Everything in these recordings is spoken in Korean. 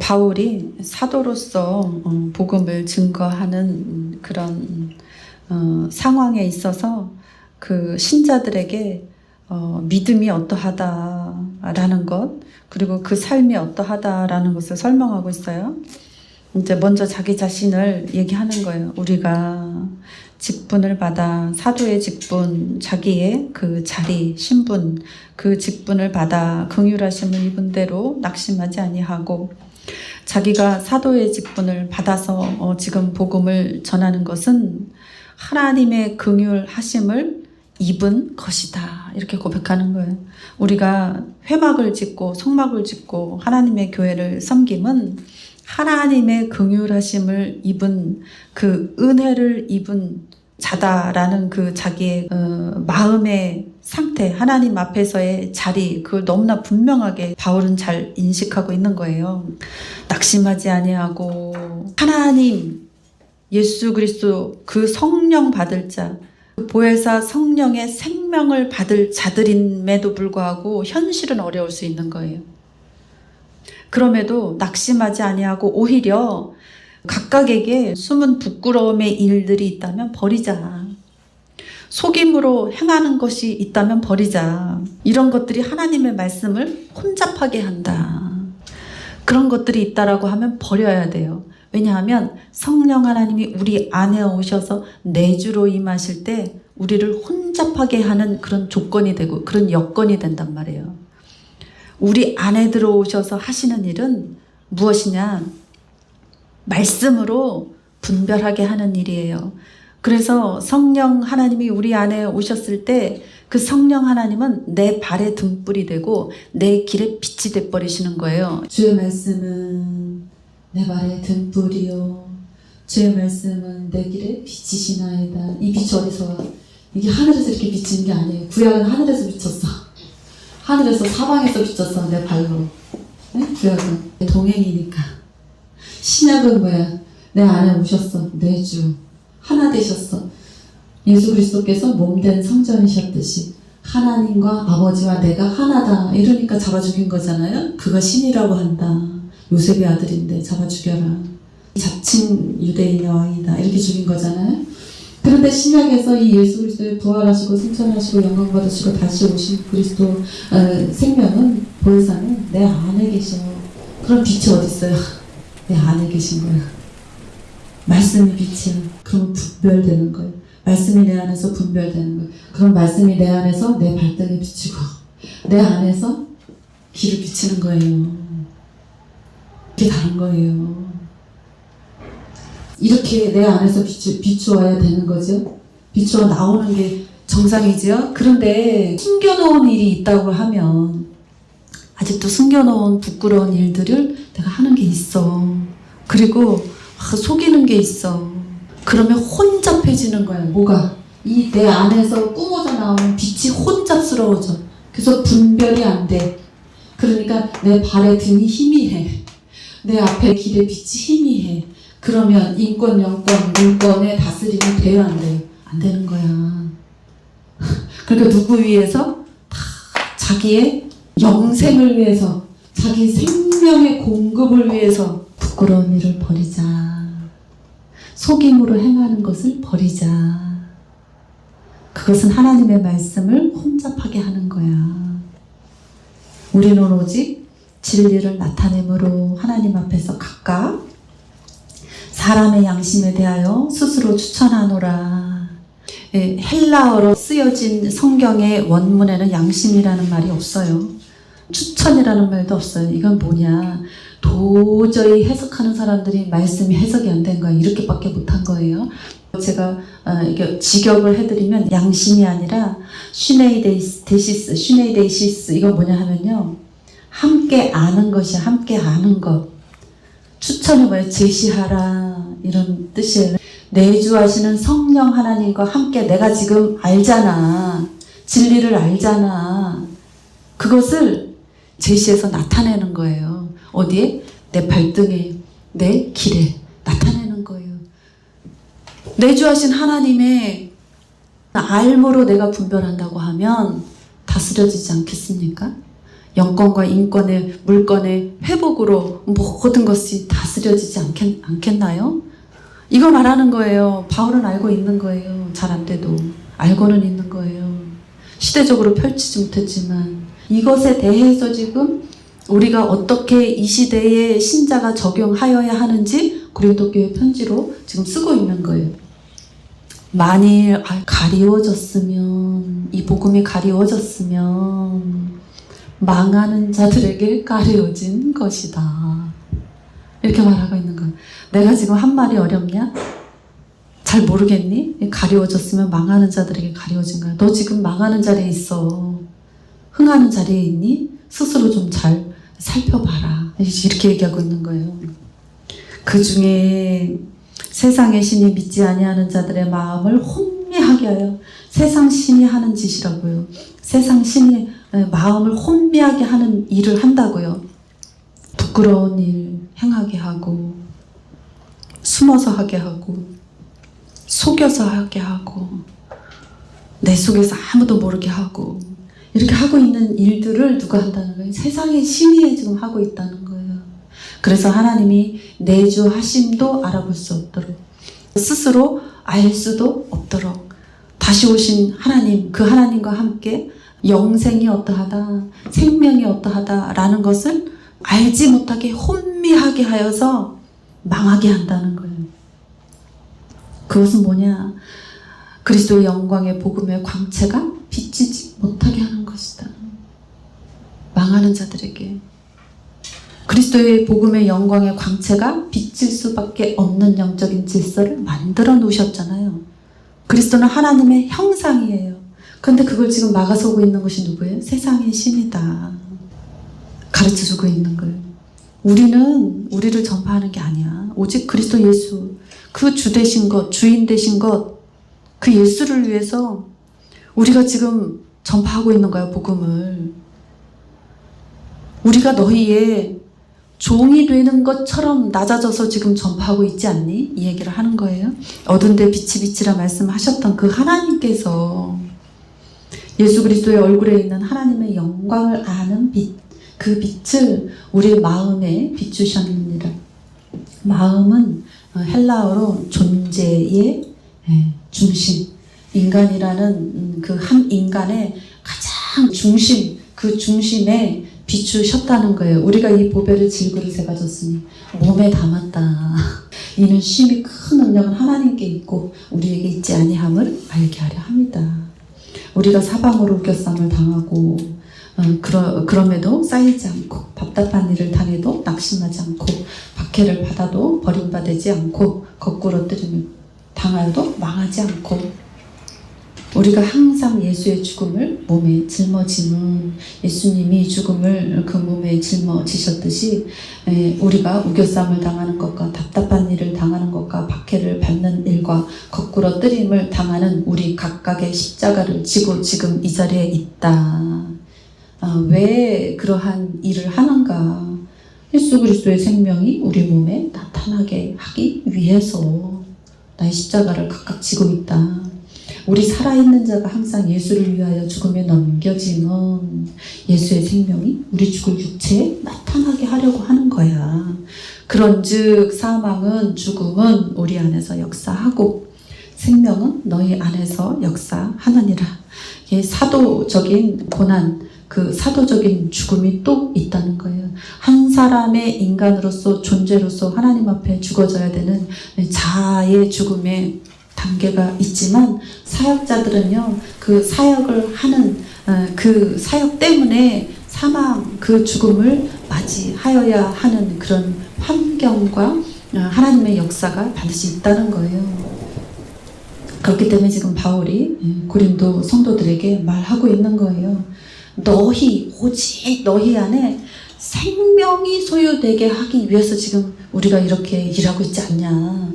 바울이 사도로서 어, 복음을 증거하는 그런 어, 상황에 있어서 그 신자들에게 어, 믿음이 어떠하다라는 것 그리고 그 삶이 어떠하다라는 것을 설명하고 있어요. 이제 먼저 자기 자신을 얘기하는 거예요. 우리가 직분을 받아 사도의 직분, 자기의 그 자리, 신분, 그 직분을 받아 긍휼하심을 입은 대로 낙심하지 아니하고 자기가 사도의 직분을 받아서 어, 지금 복음을 전하는 것은 하나님의 긍휼 하심을 입은 것이다. 이렇게 고백하는 거예요. 우리가 회막을 짓고 성막을 짓고 하나님의 교회를 섬김은 하나님의 긍휼하심을 입은 그 은혜를 입은 자다라는 그 자기의 어, 마음의 상태, 하나님 앞에서의 자리, 그걸 너무나 분명하게 바울은 잘 인식하고 있는 거예요. 낙심하지 아니하고 하나님 예수 그리스도 그 성령 받을 자, 그 보혜사 성령의 생명을 받을 자들임에도 불구하고 현실은 어려울 수 있는 거예요. 그럼에도 낙심하지 아니하고 오히려 각각에게 숨은 부끄러움의 일들이 있다면 버리자. 속임으로 행하는 것이 있다면 버리자. 이런 것들이 하나님의 말씀을 혼잡하게 한다. 그런 것들이 있다라고 하면 버려야 돼요. 왜냐하면 성령 하나님이 우리 안에 오셔서 내주로 임하실 때 우리를 혼잡하게 하는 그런 조건이 되고 그런 여건이 된단 말이에요. 우리 안에 들어오셔서 하시는 일은 무엇이냐? 말씀으로 분별하게 하는 일이에요. 그래서 성령 하나님이 우리 안에 오셨을 때 그 성령 하나님은 내 발의 등불이 되고 내 길에 빛이 돼 버리시는 거예요. 주의 말씀은 내 발의 등불이요. 주의 말씀은 내 길에 빛이시나이다. 이 빛이 어디서 와? 이게 하늘에서 이렇게 비치는 게 아니에요. 구약은 하늘에서 비쳤어. 하늘에서 사방에서 비쳤어. 내 발로. 네? 구약은 동행이니까. 신약은 뭐야? 내 안에 오셨어. 내 주. 하나 되셨어. 예수 그리스도께서 몸된 성전이셨듯이 하나님과 아버지와 내가 하나다. 이러니까 잡아 죽인 거잖아요. 그가 신이라고 한다. 요셉의 아들인데 잡아 죽여라. 자칭 유대인의 왕이다. 이렇게 죽인 거잖아요. 그런데 신약에서 이 예수 그리스도의 부활하시고 승천하시고 영광 받으시고 다시 오신 그리스도 어, 생명은 보혜사는 내 안에 계셔. 그럼 빛이 어디 있어요? 내 안에 계신 거야. 말씀이 빛이야. 그럼 분별되는 거예요. 말씀이 내 안에서 분별되는 거예요. 그럼 말씀이 내 안에서 내 발등에 비치고 내 안에서 길을 비치는 거예요. 이게 다른 거예요. 이렇게 내 안에서 비추, 비추어야 되는 거죠. 비추어 나오는 게 정상이죠. 그런데 숨겨놓은 일이 있다고 하면 아직도 숨겨놓은 부끄러운 일들을 내가 하는 게 있어. 그리고 아, 속이는 게 있어. 그러면 혼잡해지는 거야. 뭐가? 이 내 안에서 뿜어져 나오는 빛이 혼잡스러워져. 그래서 분별이 안 돼. 그러니까 내 발에 등이 희미해. 내 앞에 길에 빛이 희미해. 그러면 인권, 영권, 물권의 다스림이 돼요, 안 돼요? 안 되는 거야. 그러니까 누구 위해서? 다 자기의 영생을 위해서, 자기 생명의 공급을 위해서 부끄러운 일을 버리자. 속임으로 행하는 것을 버리자. 그것은 하나님의 말씀을 혼잡하게 하는 거야. 우리는 오직 진리를 나타내므로 하나님 앞에서 각각 사람의 양심에 대하여 스스로 추천하노라. 예, 헬라어로 쓰여진 성경의 원문에는 양심이라는 말이 없어요. 추천이라는 말도 없어요. 이건 뭐냐. 도저히 해석하는 사람들이 말씀이 해석이 안 된 거야. 이렇게밖에 못한 거예요. 제가 어, 이게 직역을 해드리면 양심이 아니라 슈네이데시스, 슈네이데시스 이건 뭐냐 하면요. 함께 아는 것이 함께 아는 것. 추천이 뭐예요? 제시하라 이런 뜻이에요. 내주하시는 성령 하나님과 함께 내가 지금 알잖아. 진리를 알잖아. 그것을 제시해서 나타내는 거예요. 어디에? 내 발등에, 내 길에 나타내는 거예요. 내주하신 하나님의 알므로 내가 분별한다고 하면 다스려지지 않겠습니까? 영권과 인권의 물건의 회복으로 모든 것이 다스려지지 않겠, 않겠나요? 이거 말하는 거예요. 바울은 알고 있는 거예요. 잘 안 돼도. 알고는 있는 거예요. 시대적으로 펼치지 못했지만 이것에 대해서 지금 우리가 어떻게 이 시대에 신자가 적용하여야 하는지 고린도교회 편지로 지금 쓰고 있는 거예요. 만일 아, 가리워졌으면 이 복음이 가리워졌으면 망하는 자들에게 가리워진 것이다. 이렇게 말하고 있는 거야. 내가 지금 한 말이 어렵냐? 잘 모르겠니? 가리워졌으면 망하는 자들에게 가리워진 거야. 너 지금 망하는 자리에 있어. 흥하는 자리에 있니? 스스로 좀 잘 살펴봐라. 이렇게 얘기하고 있는 거예요. 그 중에 세상의 신이 믿지 아니하는 자들의 마음을 혼미하게 하여 세상 신이 하는 짓이라고요. 세상 신이 마음을 혼미하게 하는 일을 한다고요. 부끄러운 일 행하게 하고 숨어서 하게 하고 속여서 하게 하고 내 속에서 아무도 모르게 하고 이렇게 하고 있는 일들을 누가 한다는 거예요? 세상의 신이 지금 하고 있다는 거예요. 그래서 하나님이 내주 하심도 알아볼 수 없도록 스스로 알 수도 없도록 다시 오신 하나님 그 하나님과 함께 영생이 어떠하다 생명이 어떠하다라는 것을 알지 못하게 혼미하게 하여서 망하게 한다는 거예요. 그것은 뭐냐? 그리스도의 영광의 복음의 광채가 비치지 못하게 것이다. 망하는 자들에게 그리스도의 복음의 영광의 광채가 비칠 수밖에 없는 영적인 질서를 만들어 놓으셨잖아요. 그리스도는 하나님의 형상이에요. 근데 그걸 지금 막아서고 있는 것이 누구예요? 세상의 신이다. 가르쳐 주고 있는 거예요. 우리는 우리를 전파하는 게 아니야. 오직 그리스도 예수, 그 주 되신 것, 주인 되신 것, 그 예수를 위해서 우리가 지금 전파하고 있는 거야, 복음을. 우리가 너희의 종이 되는 것처럼 낮아져서 지금 전파하고 있지 않니? 이 얘기를 하는 거예요. 어두운 데 빛이 빛이라 말씀하셨던 그 하나님께서 예수 그리스도의 얼굴에 있는 하나님의 영광을 아는 빛, 그 빛을 우리 마음에 비추셨느니라. 마음은 헬라어로 존재의 예, 중심, 인간이라는 그 한 인간의 가장 중심, 그 중심에 비추셨다는 거예요. 우리가 이 보배를 질그릇에 가졌으니 몸에 담았다. 이는 심히 큰 능력은 하나님께 있고 우리에게 있지 아니함을 알게 하려 합니다. 우리가 사방으로 우겨쌈을 당하고 어, 그러, 그럼에도 쌓이지 않고 답답한 일을 당해도 낙심하지 않고 박해를 받아도 버림받지 않고 거꾸로 뜨리며 당하여도 망하지 않고 우리가 항상 예수의 죽음을 몸에 짊어지는 예수님이 죽음을 그 몸에 짊어지셨듯이 에, 우리가 우겨쌈을 당하는 것과 답답한 일을 당하는 것과 박해를 받는 일과 거꾸로 뜨림을 당하는 우리 각각의 십자가를 지고 지금 이 자리에 있다. 아, 왜 그러한 일을 하는가? 예수 그리스도의 생명이 우리 몸에 나타나게 하기 위해서 나의 십자가를 각각 지고 있다. 우리 살아있는 자가 항상 예수를 위하여 죽음에 넘겨지면 예수의 생명이 우리 죽을 육체에 나타나게 하려고 하는 거야. 그런즉 사망은 죽음은 우리 안에서 역사하고 생명은 너희 안에서 역사하느니라. 이게 사도적인 고난, 그 사도적인 죽음이 또 있다는 거예요. 한 사람의 인간으로서 존재로서 하나님 앞에 죽어져야 되는 자아의 죽음의 단계가 있지만 사역자들은요 그 사역을 하는 어, 그 사역 때문에 사망 그 죽음을 맞이하여야 하는 그런 환경과 어, 하나님의 역사가 반드시 있다는 거예요. 그렇기 때문에 지금 바울이 예, 고린도 성도들에게 말하고 있는 거예요. 너희 오직 너희 안에 생명이 소유되게 하기 위해서 지금 우리가 이렇게 일하고 있지 않냐.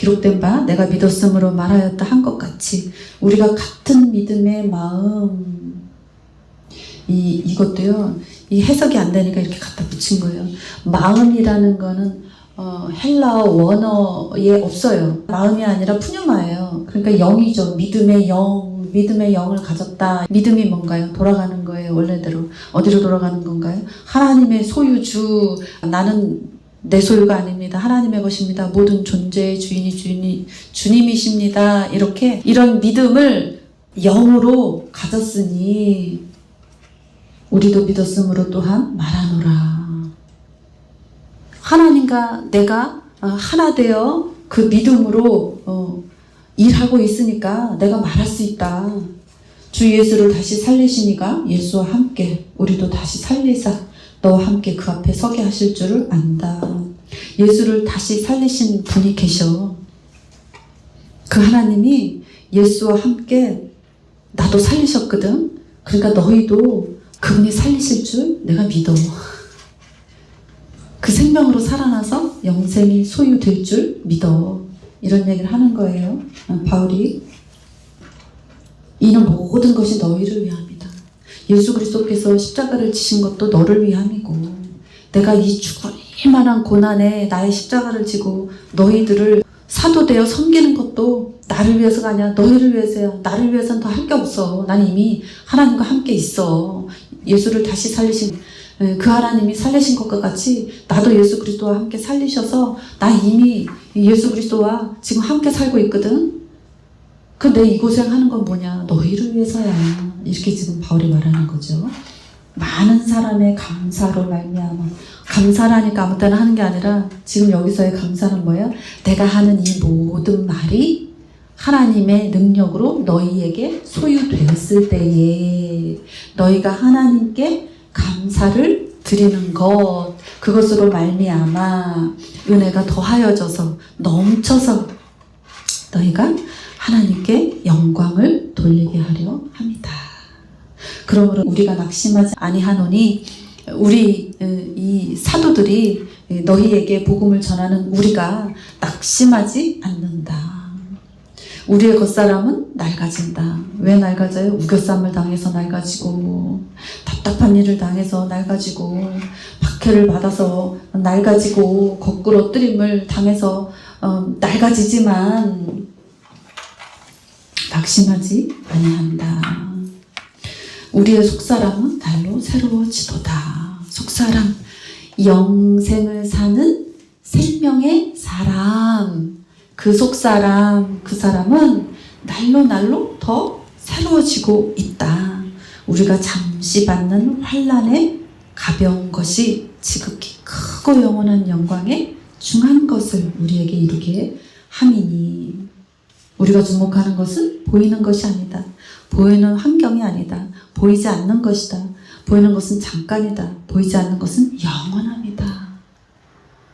기록된 바 내가 믿었으므로 말하였다 한 것 같이 우리가 같은 믿음의 마음 이 이것도요 이 해석이 안 되니까 이렇게 갖다 붙인 거예요. 마음이라는 거는 어, 헬라어 원어에 없어요. 마음이 아니라 푸뉴마예요. 그러니까 영이죠. 믿음의 영, 믿음의 영을 가졌다. 믿음이 뭔가요? 돌아가는 거예요, 원래대로. 어디로 돌아가는 건가요? 하나님의 소유주. 나는 내 소유가 아닙니다. 하나님의 것입니다. 모든 존재의 주인이 주인이 주님이십니다. 이렇게 이런 믿음을 영으로 가졌으니 우리도 믿었으므로 또한 말하노라. 하나님과 내가 어, 하나 되어 그 믿음으로 어, 일하고 있으니까 내가 말할 수 있다. 주 예수를 다시 살리시니까 예수와 함께 우리도 다시 살리사 너와 함께 그 앞에 서게 하실 줄을 안다. 예수를 다시 살리신 분이 계셔. 그 하나님이 예수와 함께 나도 살리셨거든. 그러니까 너희도 그분이 살리실 줄 내가 믿어. 그 생명으로 살아나서 영생이 소유될 줄 믿어. 이런 얘기를 하는 거예요. 어, 바울이. 이는 모든 것이 너희를 위함이다. 예수 그리스도께서 십자가를 지신 것도 너를 위함이고, 내가 이 죽을 만한 고난에 나의 십자가를 지고 너희들을 사도되어 섬기는 것도 나를 위해서가 아니라 너희를 위해서야. 나를 위해서는 더 할 게 없어. 난 이미 하나님과 함께 있어. 예수를 다시 살리신 예, 그 하나님이 살리신 것과 같이 나도 예수 그리스도와 함께 살리셔서 나 이미 예수 그리스도와 지금 함께 살고 있거든. 그내이 고생하는 건 뭐냐? 너희를 위해서야. 이렇게 지금 바울이 말하는 거죠. 많은 사람의 감사로 말미암아 감사라니까 아무 때나 하는 게 아니라 지금 여기서의 감사는 뭐예요? 내가 하는 이 모든 말이 하나님의 능력으로 너희에게 소유되었을 때에 너희가 하나님께 감사를 드리는 것 그것으로 말미암아 은혜가 더하여져서 넘쳐서 너희가 하나님께 영광을 돌리게 하려 합니다. 그러므로 우리가 낙심하지 아니하노니 우리 어, 이 사도들이 너희에게 복음을 전하는 우리가 낙심하지 않는다. 우리의 겉사람은 낡아진다. 왜 낡아져요? 우겨쌈을 당해서 낡아지고 답답한 일을 당해서 낡아지고 박해를 받아서 낡아지고 거꾸로 뜨림을 당해서 어, 낡아지지만 낙심하지 아니한다. 우리의 속사람은 달로 새로워지도다. 속사람 영생을 사는 생명의 사람 그 속사람 그 사람은 날로 날로 더 새로워지고 있다. 우리가 잠시 받는 환란에 가벼운 것이 지극히 크고 영원한 영광에 중한 것을 우리에게 이루게 함이니 우리가 주목하는 것은 보이는 것이 아니다. 보이는 환경이 아니다. 보이지 않는 것이다. 보이는 것은 잠깐이다. 보이지 않는 것은 영원합니다.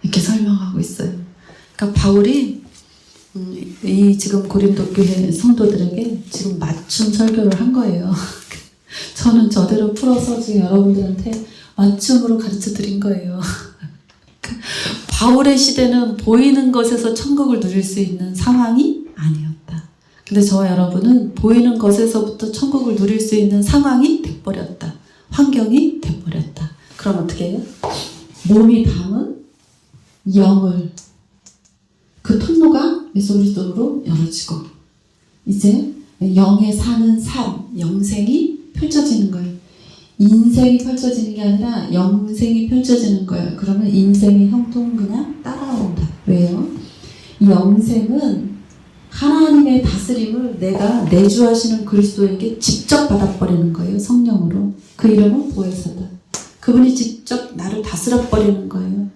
이렇게 설명하고 있어요. 그러니까 바울이 음, 이 지금 고린도 교회 성도들에게 지금 맞춤 설교를 한 거예요. 저는 저대로 풀어서 지금 여러분들한테 맞춤으로 가르쳐 드린 거예요. 바울의 시대는 보이는 것에서 천국을 누릴 수 있는 상황이. 근데 저와 여러분은 보이는 것에서부터 천국을 누릴 수 있는 상황이 돼버렸다. 환경이 돼버렸다. 그럼 어떻게 해요? 몸이 담은 영을 그 통로가 예수 그리스도로 열어지고 이제 영에 사는 삶, 영생이 펼쳐지는 거예요. 인생이 펼쳐지는 게 아니라 영생이 펼쳐지는 거예요. 그러면 인생의 형통은 그냥 따라온다. 왜요? 이 영생은 하나님의 다스림을 내가 내주하시는 그리스도에게 직접 받아버리는 거예요. 성령으로. 그 이름은 보혜사다. 그분이 직접 나를 다스려버리는 거예요.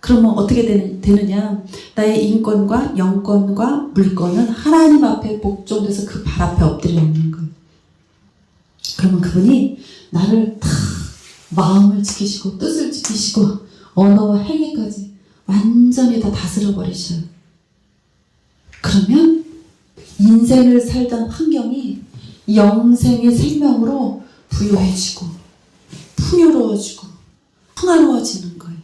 그러면 어떻게 되느냐? 나의 인권과 영권과 물권은 하나님 앞에 복종돼서 그 발 앞에 엎드려 있는 거예요. 그러면 그분이 나를 다 마음을 지키시고 뜻을 지키시고 언어와 행위까지 완전히 다 다스려 버리셔요. 그러면 인생을 살던 환경이 영생의 생명으로 부유해지고 풍요로워지고 평화로워지는 거예요.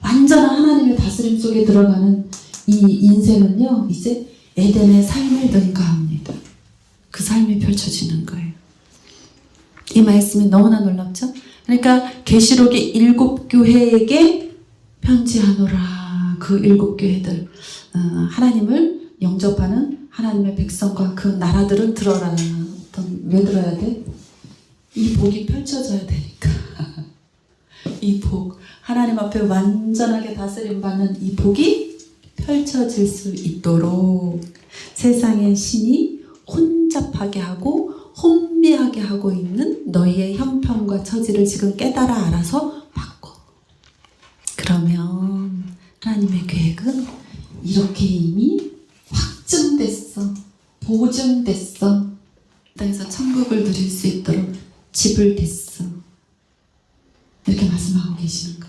완전한 하나님의 다스림 속에 들어가는 이 인생은요, 이제 에덴의 삶을 능가합니다. 그 삶이 펼쳐지는 거예요. 이 말씀이 너무나 놀랍죠? 그러니까 계시록의 일곱 교회에게 편지하노라. 그 일곱 교회들 어, 하나님을 영접하는 하나님의 백성과 그 나라들은 들어라. 어떤 왜 들어야 돼? 이 복이 펼쳐져야 되니까. 이 복, 하나님 앞에 완전하게 다스림 받는 이 복이 펼쳐질 수 있도록 세상의 신이 혼잡하게 하고 혼미하게 하고 있는 너희의 형편과 처지를 지금 깨달아 알아서 바꿔. 그러면 하나님의 계획은 이렇게 이미 확증됐어. 보증됐어. 땅에서 천국을 누릴 수 있도록 지불됐어. 이렇게 말씀하고 계시는 거예요.